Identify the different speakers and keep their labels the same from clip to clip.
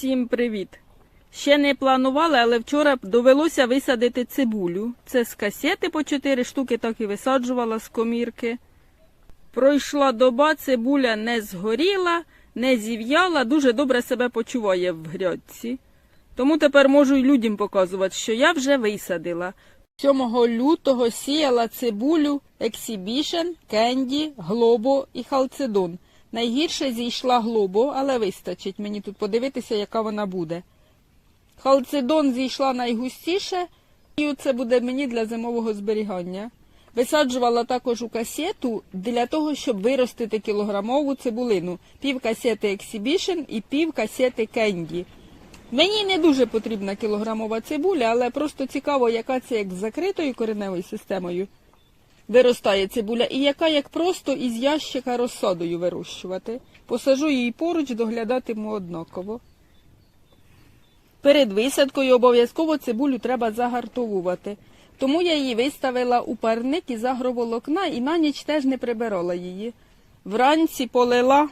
Speaker 1: Всім привіт! Ще не планували, але вчора довелося висадити цибулю. Це з касети по 4 штуки, так і висаджувала з комірки. Пройшла доба, цибуля не згоріла, не зів'яла, дуже добре себе почуває в грядці. Тому тепер можу й людям показувати, що я вже висадила. 7 лютого сіяла цибулю Exhibition, Кенді, Глобо і Халцедон. Найгірше зійшла Глобо, але вистачить мені тут подивитися, яка вона буде. Халцедон зійшла найгустіше, і це буде мені для зимового зберігання. Висаджувала також у касету для того, щоб виростити кілограмову цибулину. Пів касети Exhibition і пів касети Кенді. Мені не дуже потрібна кілограмова цибуля, але просто цікаво, яка це як з закритою кореневою системою виростає цибуля, і яка як просто із ящика розсадою вирощувати. Посажу її поруч, доглядатиму однаково. Перед висадкою обов'язково цибулю треба загартовувати. Тому я її виставила у парник із агроволокна і на ніч теж не прибирала її. Вранці полила.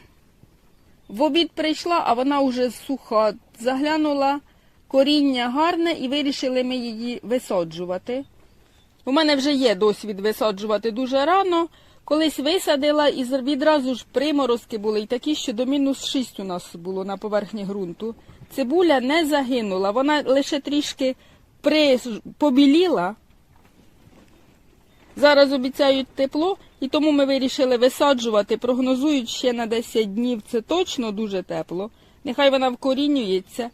Speaker 1: В обід прийшла, а вона вже суха. Заглянула коріння гарне і вирішили ми її висаджувати. У мене вже є досвід висаджувати дуже рано. Колись висадила і відразу ж приморозки були і такі, що до мінус 6 у нас було на поверхні ґрунту. Цибуля не загинула, вона лише трішки при... побіліла. Зараз обіцяють тепло, і тому ми вирішили висаджувати. Прогнозують ще на 10 днів. Це точно дуже тепло. Нехай вона вкорінюється.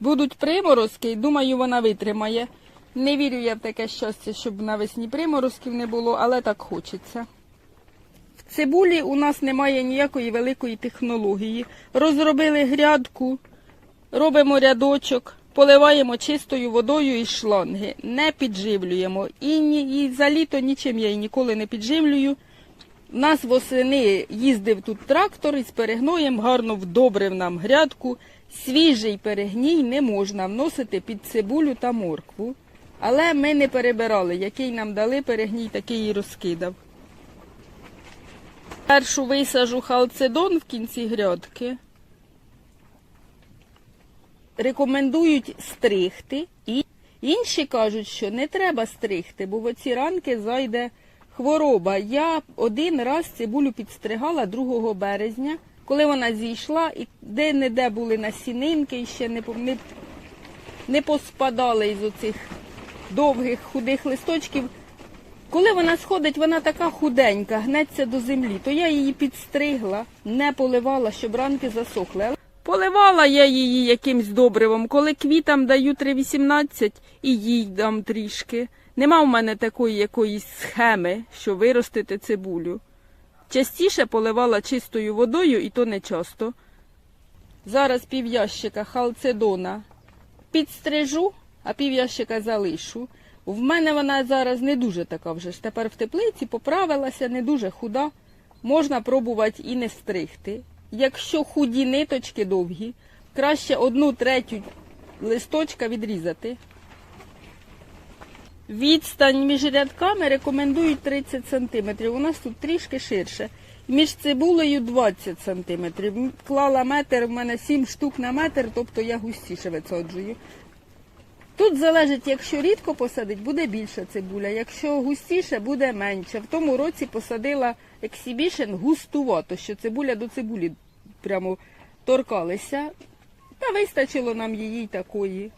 Speaker 1: Будуть приморозки, і думаю, вона витримає. Не вірю я в таке щастя, щоб навесні приморозків не було, але так хочеться. В цибулі у нас немає ніякої великої технології. Розробили грядку, робимо рядочок, поливаємо чистою водою із шланги, не підживлюємо. І, ні, і за літо нічим я її ніколи не підживлюю. У нас восени їздив тут трактор із перегноєм, гарно вдобрив нам грядку. Свіжий перегній не можна вносити під цибулю та моркву. Але ми не перебирали, який нам дали перегній, такий і розкидав. Першу висажу халцедон в кінці грядки. Рекомендують стригти, і інші кажуть, що не треба стригти, бо в оці ранки зайде хвороба. Я один раз цибулю підстригала 2 березня, коли вона зійшла, і де-не-де були насінинки, і ще не, не, не поспадали із оцих довгих худих листочків. Коли вона сходить, вона така худенька, гнеться до землі, то я її підстригла, не поливала, щоб ранки засохли. Поливала я її якимсь добривом, коли квітам даю 3,18 і їй дам трішки. Нема в мене такої якоїсь схеми, що виростити цибулю. Частіше поливала чистою водою, і то не часто. Зараз півящика халцедона підстрижу, а півящика залишу. В мене вона зараз не дуже така вже ж. Тепер в теплиці поправилася, не дуже худа. Можна пробувати і не стригти. Якщо худі ниточки довгі, краще одну третю листочка відрізати. Відстань між рядками рекомендують 30 см. У нас тут трішки ширше. Між цибулею 20 см. Клала метр, в мене 7 штук на метр, тобто я густіше висаджую. Тут залежить, якщо рідко посадить, буде більша цибуля, якщо густіше, буде менше. В тому році посадила ексібішен густувато, що цибуля до цибулі прямо торкалися. Та вистачило нам її такої.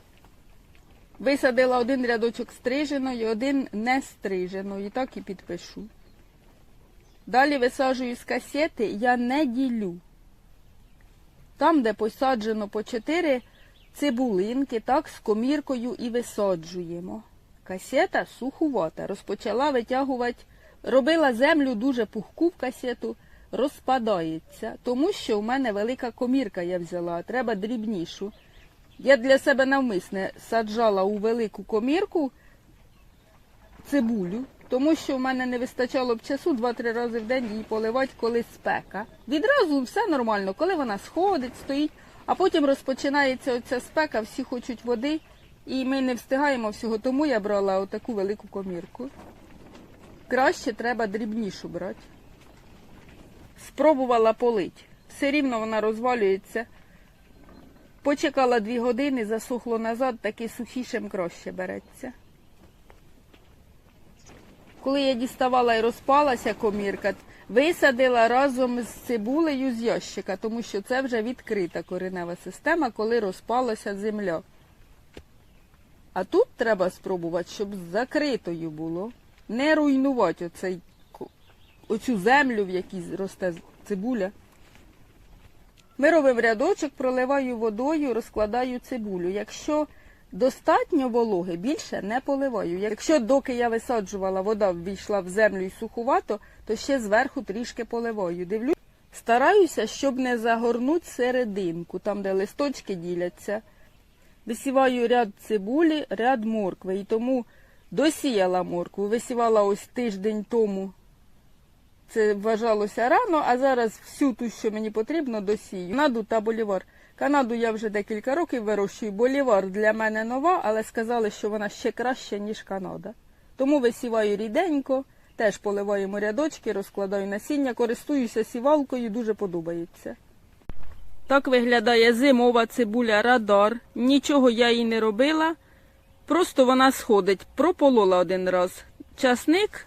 Speaker 1: Висадила один рядочок стриженої, один не стриженої, так і підпишу. Далі висаджую з касети, я не ділю. Там, де посаджено по 4 цибулинки, так з коміркою і висаджуємо. Касета сухувата. Розпочала витягувати, робила землю дуже пухку в касету, розпадається, тому що в мене велика комірка я взяла, треба дрібнішу. Я для себе навмисне саджала у велику комірку цибулю, тому що в мене не вистачало б часу 2-3 рази в день її поливати, коли спека. Відразу все нормально, коли вона сходить, стоїть, а потім розпочинається оця спека, всі хочуть води, і ми не встигаємо всього, тому я брала отаку велику комірку. Краще треба дрібнішу брати. Спробувала полить. Все рівно вона розвалюється. Почекала дві години, засохло назад, таки сухішим краще береться. Коли я діставала і розпалася комірка, висадила разом з цибулею з ящика, тому що це вже відкрита коренева система, коли розпалася земля. А тут треба спробувати, щоб закритою було. Не руйнувати оцей, оцю землю, в якій росте цибуля. Ми робимо рядочок, проливаю водою, розкладаю цибулю. Якщо достатньо вологи, більше не поливаю. Якщо доки я висаджувала, вода ввійшла в землю і сухувато, то ще зверху трішки поливаю. Дивлюсь, стараюся, щоб не загорнути серединку, там, де листочки діляться. Висіваю ряд цибулі, ряд моркви. І тому досіяла моркву. Висівала ось тиждень тому. Це вважалося рано, а зараз всю ту, що мені потрібно, досію. Канаду та болівар. Канаду я вже декілька років вирощую. Болівар для мене нова, але сказали, що вона ще краща, ніж Канада. Тому висіваю ріденько, теж поливаємо рядочки, розкладаю насіння, користуюся сівалкою, дуже подобається. Так виглядає зимова цибуля радар. Нічого я їй не робила. Просто вона сходить. Прополола один раз. Часник.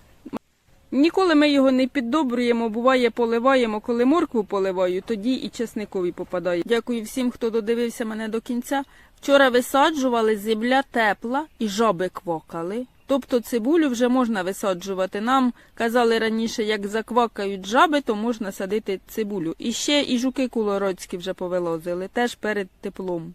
Speaker 1: Ніколи ми його не піддобруємо, буває, поливаємо. Коли моркву поливаю, тоді і чесникові попадає. Дякую всім, хто додивився мене до кінця. Вчора висаджували, земля тепла і жаби квакали. Тобто цибулю вже можна висаджувати. Нам казали раніше, як заквакають жаби, то можна садити цибулю. І ще і жуки кулородські вже повилозили, теж перед теплом.